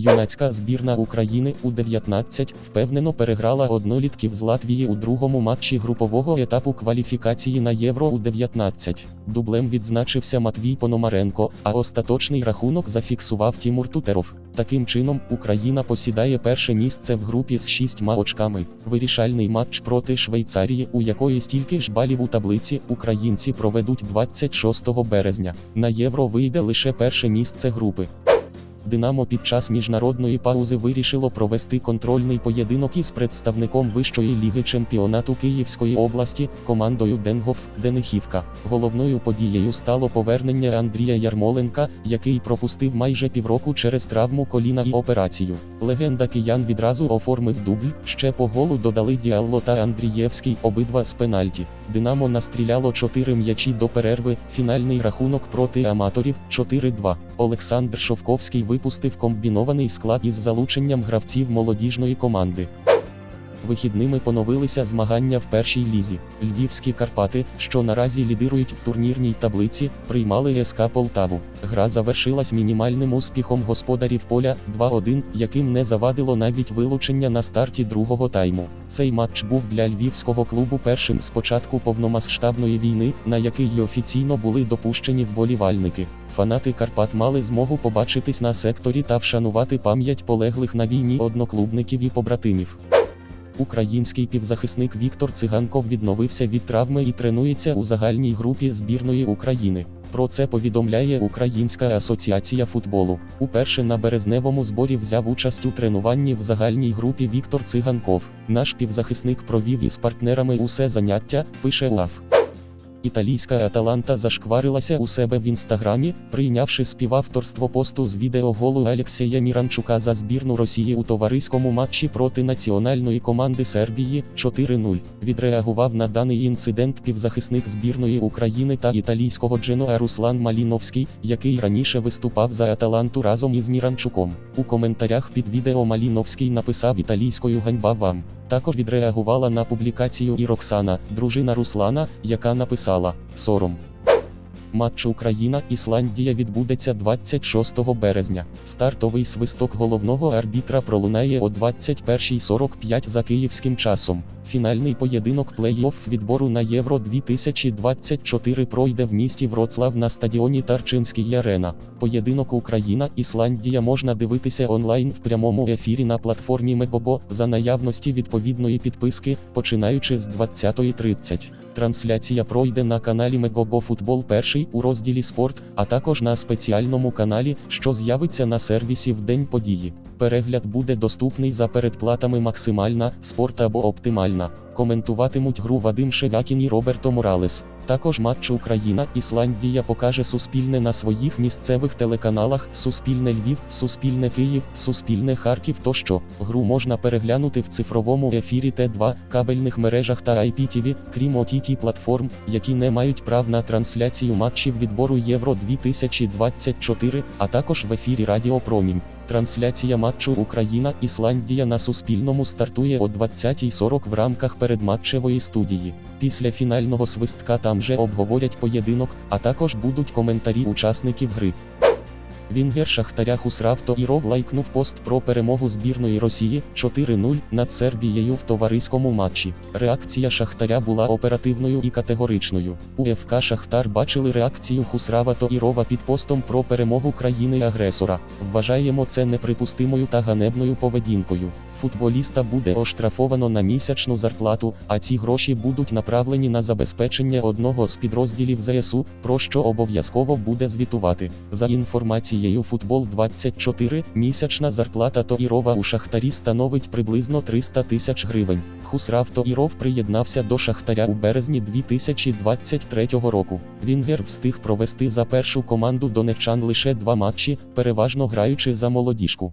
Юнацька збірна України у 19 впевнено переграла однолітків з Латвії у другому матчі групового етапу кваліфікації на Євро у 19. Дублем відзначився Матвій Пономаренко, а остаточний рахунок зафіксував Тімур Тутеров. Таким чином, Україна посідає перше місце в групі з шістьма очками. Вирішальний матч проти Швейцарії, у якої стільки ж балів у таблиці, українці проведуть 26 березня. На євро вийде лише перше місце групи. Динамо під час міжнародної паузи вирішило провести контрольний поєдинок із представником Вищої ліги чемпіонату Київської області, командою Денгоф Денихівка. Головною подією стало повернення Андрія Ярмоленка, який пропустив майже півроку через травму коліна і операцію. Легенда киян відразу оформив дубль. Ще по голу додали Діалло та Андрієвський, обидва з пенальті. Динамо настріляло 4 м'ячі до перерви. Фінальний рахунок проти аматорів 4-2. Олександр Шовковський випустив комбінований склад із залученням гравців молодіжної команди. Вихідними поновилися змагання в першій лізі. Львівські Карпати, що наразі лідирують в турнірній таблиці, приймали СК Полтаву. Гра завершилась мінімальним успіхом господарів поля 2-1, яким не завадило навіть вилучення на старті другого тайму. Цей матч був для львівського клубу першим з початку повномасштабної війни, на який й офіційно були допущені вболівальники. Фанати Карпат мали змогу побачитись на секторі та вшанувати пам'ять полеглих на війні одноклубників і побратимів. Український півзахисник Віктор Циганков відновився від травми і тренується у загальній групі збірної України. Про це повідомляє Українська асоціація футболу. Уперше на березневому зборі взяв участь у тренуванні в загальній групі Віктор Циганков. Наш півзахисник провів із партнерами усе заняття, пише УАФ. Італійська Аталанта зашкварилася у себе в інстаграмі, прийнявши співавторство посту з відео голу Алексія Міранчука за збірну Росії у товариському матчі проти національної команди Сербії 4-0. Відреагував на даний інцидент півзахисник збірної України та італійського Дженоа Руслан Маліновський, який раніше виступав за Аталанту разом із Міранчуком. У коментарях під відео Маліновський написав італійською ганьба вам. Також відреагувала на публікацію і Роксана, дружина Руслана, яка написала Сором. Матч Україна Ісландія відбудеться 26 березня. Стартовий свисток головного арбітра пролунає о 21.45 за київським часом. Фінальний поєдинок плей-офф відбору на Євро 2024 пройде в місті Вроцлав на стадіоні Тарчинський Арена. Поєдинок Україна Ісландія можна дивитися онлайн в прямому ефірі на платформі Мегого за наявності відповідної підписки, починаючи з 20.30. Трансляція пройде на каналі Мегого Футбол перший у розділі Спорт, а також на спеціальному каналі, що з'явиться на сервісі в день події. Перегляд буде доступний за передплатами максимальна, спорт або оптимальна. Коментуватимуть гру Вадим Шевякін і Роберто Моралес. Також матч Україна Ісландія покаже Суспільне на своїх місцевих телеканалах Суспільне Львів, Суспільне Київ, Суспільне Харків тощо. Гру можна переглянути в цифровому ефірі Т2, кабельних мережах та IPTV, крім OTT платформ, які не мають прав на трансляцію матчів відбору Євро 2024, а також в ефірі Радіо Промінь. Трансляція матчу Україна Ісландія на Суспільному стартує о 20.40 в рамках передматчевої студії. Після фінального свистка там же обговорять поєдинок, а також будуть коментарі учасників гри. Вінгер Шахтаря Хусрав Тоіров лайкнув пост про перемогу збірної Росії 4-0 над Сербією в товариському матчі. Реакція Шахтаря була оперативною і категоричною. У ФК Шахтар бачили реакцію Хусрава Тоірова під постом про перемогу країни-агресора. Вважаємо це неприпустимою та ганебною поведінкою. Футболіста буде оштрафовано на місячну зарплату, а ці гроші будуть направлені на забезпечення одного з підрозділів ЗСУ, про що обов'язково буде звітувати. За інформацією Футбол 24, місячна зарплата Тоірова у Шахтарі становить приблизно 300 тисяч гривень. Хусрав Тоіров приєднався до Шахтаря у березні 2023 року. Вінгер встиг провести за першу команду донеччан лише два матчі, переважно граючи за молодіжку.